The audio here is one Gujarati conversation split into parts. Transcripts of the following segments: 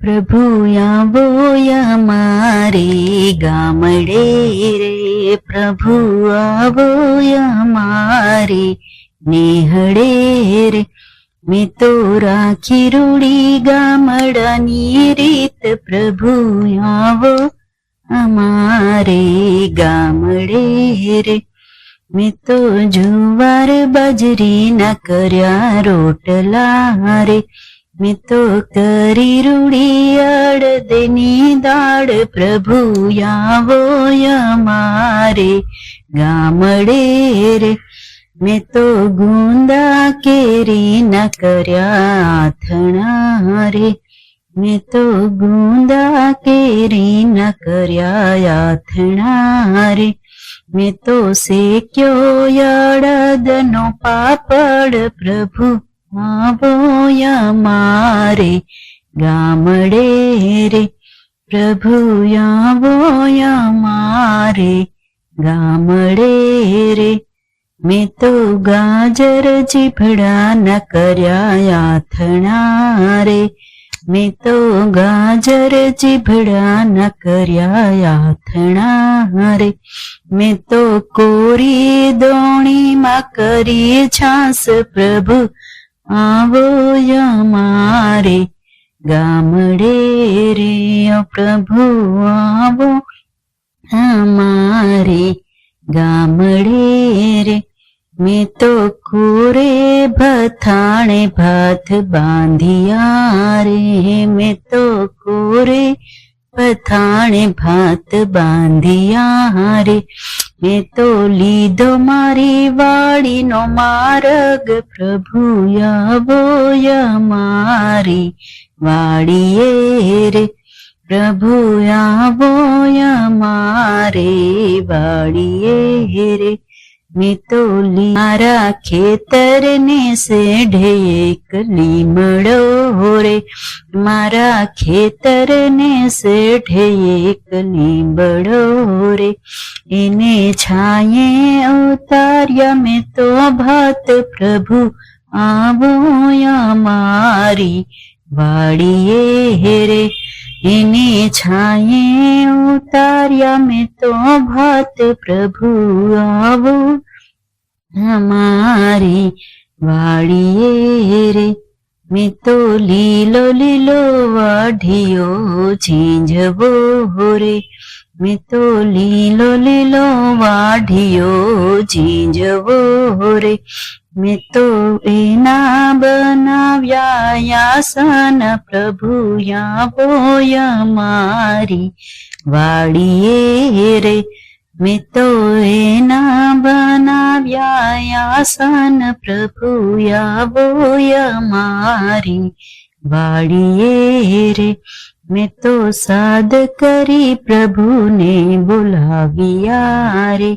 પ્રભુ આવો મારે ગામડે રે. પ્રભુ આવો મારે નેહડે રે. મેં તો રાખી રૂડી ગામડાની રીત. પ્રભુ આવો અમારે ગામડે રે. મેં તો જુવાર બજરી ના કર્યા રોટલા રે. મેં તો કરી રૂડી અડદની દાડ પ્રભુ આવો અમારે ગામડે રે મેં તો ગુંદા કેરી ના કર્યા થણા રે મેં તો ગુંદા કેરી ના કર્યા થણા રે મેં તો શેક્યો અડદનો પાપડ પ્રભુ આવો મારે, ગામડે રે, પ્રભુ, આવો મારે, ગામડે રે. મેં તો ગાજર જીભડા ન કર્યા આથણા રે. મેં તો ગાજર જીભડા ન કર્યા આથણા રે. મેં તો કોરી દોણીમાં કરી છાસ પ્રભુ આવો અમારે ગામડે રે પ્રભુ આવો અમારે, ગામડે રે, મેં તો કોરે ભથાણે ભાત બાંધિયા રે, મેં તો કોરે ભથાણે ભાત બાંધિયા રે મેં તો લીધો મારી વાડીનો માર્ગ, પ્રભુ આવો મારી વાડીએ રે. પ્રભુ આવો મારે વાડીએ રે. મેં તો લી- મારા ખેતર ને સેઢે એક લીમડો રે મારા ખેતર ને સેઢે એક લીમડો રે એને છાયે ઉતાર્યા મેં તો ભાત, પ્રભુ આવો મારી વાડીએ રે એને છાયે ઉતાર્યા મેં તો ભાત પ્રભુ આવો અમારી વાડીએ રે મેં તો લીલો લીલો વાઢિયો ઝીંઝવો રે મેં તો લીલો લીલો વાઢિયો ઝીંઝવો રે મેં તો એના બનાવ્યા યાસન પ્રભુ આવો મારી વાડીએ રે મેં તો એના બનાવ્યા યાસન પ્રભુ આવો મારી વાડીએ રે મેં તો સાદ કરી પ્રભુને બોલાવ્યા રે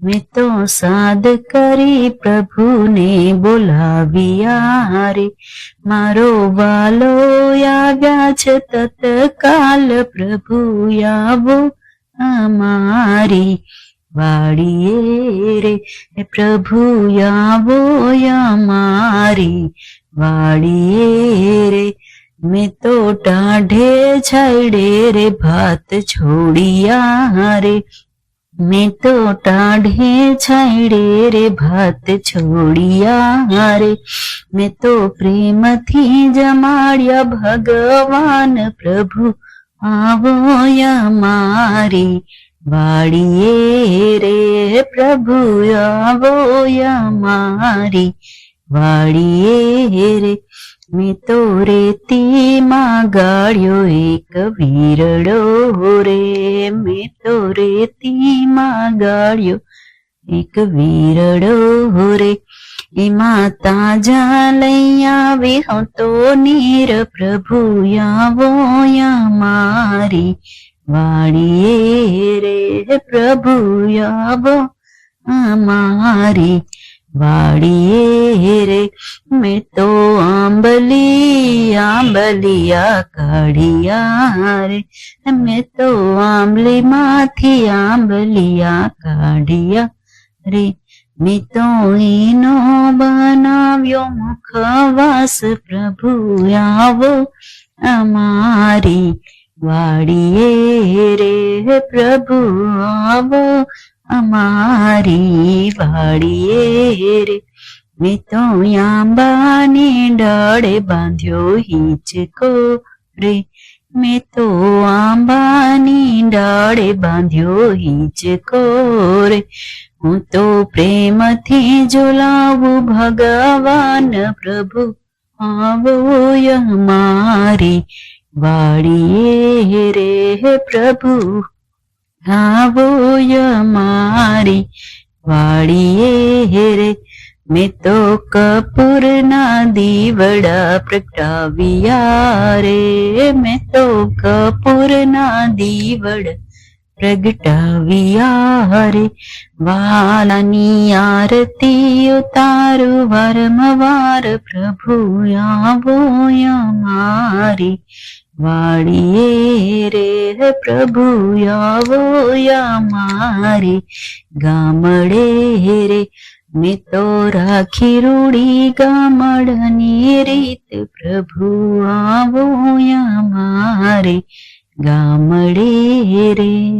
મેં તો સાદ કરી પ્રભુને બોલાવ્યા રે મારો વાલો આવ્યા છે તત્કાલ પ્રભુ આવો અમારી વાડીએ રે પ્રભુ આવો અમારી વાડીએ રે મેં તો ટાઢે છડે રે ભાત છોડિયા રે મેં તો ટાઢે છાંયડે રે ભાત છોડિયા રે. મેં તો પ્રેમથી જમાડ્યા ભગવાન પ્રભુ. આવો મારી વાડીએ રે પ્રભુ આવો અમારી વાડીએ હેરે મેં તો રેતીમાં ગાળ્યો એક વીરડો રે. મેં તો રેતીમાં ગાળ્યો એક વીરડો રે. એમાં તાજા લઈ આવે હું તો નીર પ્રભુ આવો મારી. વાળીએ રે પ્રભુ આવો અમારી વાડીએ રે, મેં તો આંબલી, આંબલિયા કાઢિયા રે. મેં તો આંબલી માંથી આંબલિયા કાઢિયા રે. મેં તો એનો બનાવ્યો, મુખવાસ પ્રભુ આવો અમારી વાડીએ રે પ્રભુ આવો અમારી વાડીએ રે. મેં તો આંબાને ડાળે બાંધ્યો હિંચકો રે. મેં તો આંબાની ડાળે બાંધ્યો હિંચકો રે. હું તો પ્રેમથી જોલાવું ભગવાન પ્રભુ. આવો મારી વાડીએ રે પ્રભુ. આવો મારી વાળીએ હેરે મેં તો કપૂરના દીવડા પ્રગટાવ્યા રે. મેં તો કપૂરના દીવડા પ્રગટાવ્યા રે. વાલાની આરતી ઉતારું વારંવાર પ્રભુ આવો મારી વાડીએ રે પ્રભુ, આવો મારી ગામડે રે, મેં તો રાખી રૂડી ગામડની રીત. પ્રભુ, આવો મારે ગામડે રે.